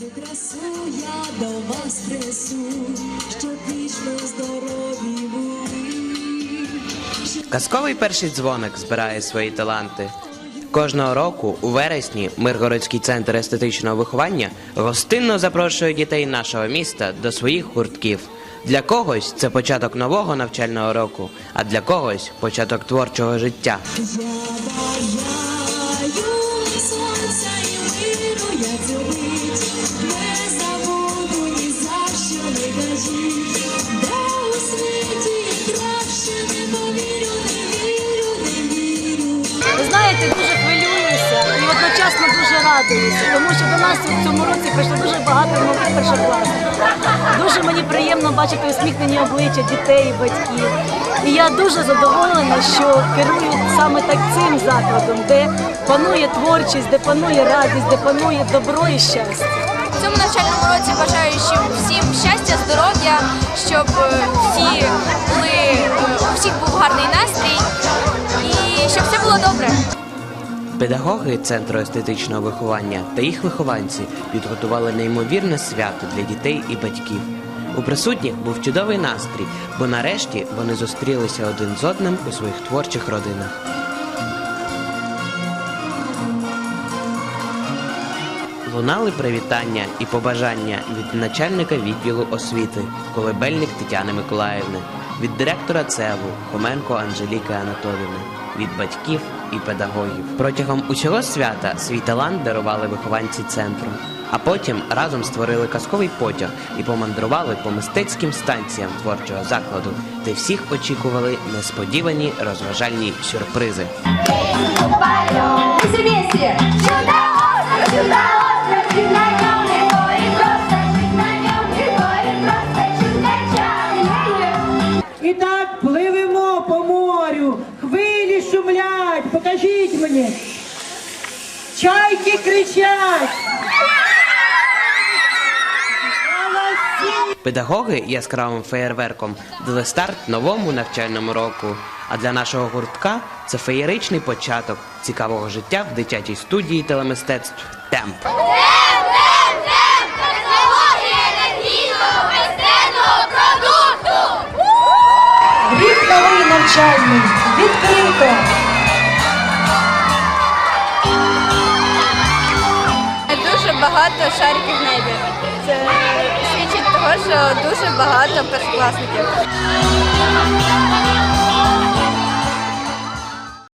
Цю красу я до вас пресу, щоб вічно здорові були. Казковий перший дзвоник збирає свої таланти. Кожного року у вересні Миргородський центр естетичного виховання гостинно запрошує дітей нашого міста до своїх гуртків. Для когось це початок нового навчального року, а для когось початок творчого життя. Я бажаю сонця і миру, я радуюся, тому що до нас в цьому році прийшло дуже багато нових першокласників. Дуже мені приємно бачити усміхнені обличчя дітей і батьків. І я дуже задоволена, що керую саме так цим закладом, де панує творчість, де панує радість, де панує добро і щастя. В цьому навчальному році бажаю всім щастя, здоров'я, щоб е, всі Педагоги центру естетичного виховання та їх вихованці підготували неймовірне свято для дітей і батьків. У присутніх був чудовий настрій, бо нарешті вони зустрілися один з одним у своїх творчих родинах. Лунали привітання і побажання від начальника відділу освіти Колебельник Тетяни Миколаївни, від директора ЦЕВу Хоменко Анжеліки Анатолівни, від батьків і педагогів. Протягом усього свята свій талант дарували вихованці центру, а потім разом створили казковий потяг і помандрували по мистецьким станціям творчого закладу, де всіх очікували несподівані розважальні сюрпризи. Сюда І так пливемо по морю, хвилі шумлять, покажіть мені. Чайки кричать. Педагоги яскравим феєрверком дали старт новому навчальному року. А для нашого гуртка це феєричний початок цікавого життя в дитячій студії телемистецтв Темп. Багато шариків в небі. Це свідчить того, що дуже багато першокласників.